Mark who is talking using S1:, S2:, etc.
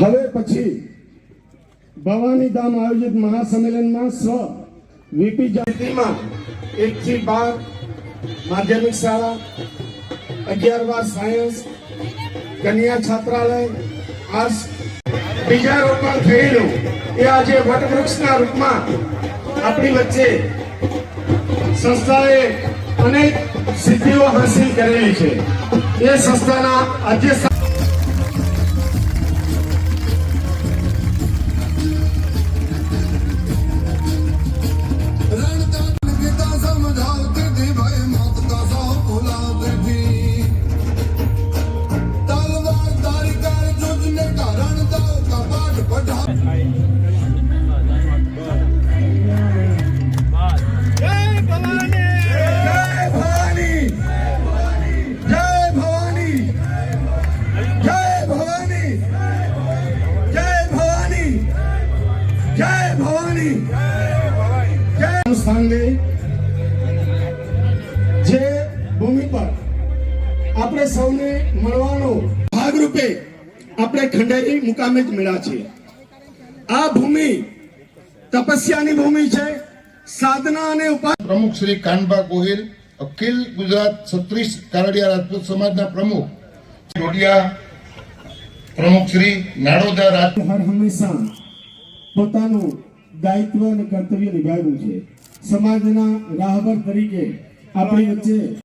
S1: હવે પછી ભવાની ધામ આયોજિત મહાસંમેલનમાં સ્વ વીપી જાતિમાં એક થી બાર માધ્યમિક શાળા અગિયાર બાર સાયન્સ, કન્યા છાત્રાલય, આર્ટ્સ. બીજા રોપણ થયેલું એ આજે વટવૃક્ષના રૂપમાં આપણી વચ્ચે સંસ્થાએ અનેક સિદ્ધિઓ હાંસિલ કરેલી છે. એ સંસ્થાના અધ્યક્ષ ભવાની જય જે ભૂમિ પર આપણે સૌને મળવાનો ભાગરૂપે આપણે ખંડેરી મુકામે જ મળ્યા છીએ. આ ભૂમિ તપસ્યાની ભૂમિ છે. સાધના અને
S2: પ્રમુખ શ્રી કાનબા ગોહિલ અખિલ ગુજરાત છત્રીસ કારડિયા રાજપૂત સમાજના પ્રમુખ ડોડિયા પ્રમુખ શ્રી નાડોદા રાજ
S1: હર હંમેશા પોતાનું દાયિત્વ અને કર્તવ્ય નિભાવ્યું છે. સમાજના રાહબર તરીકે આપણી વચ્ચે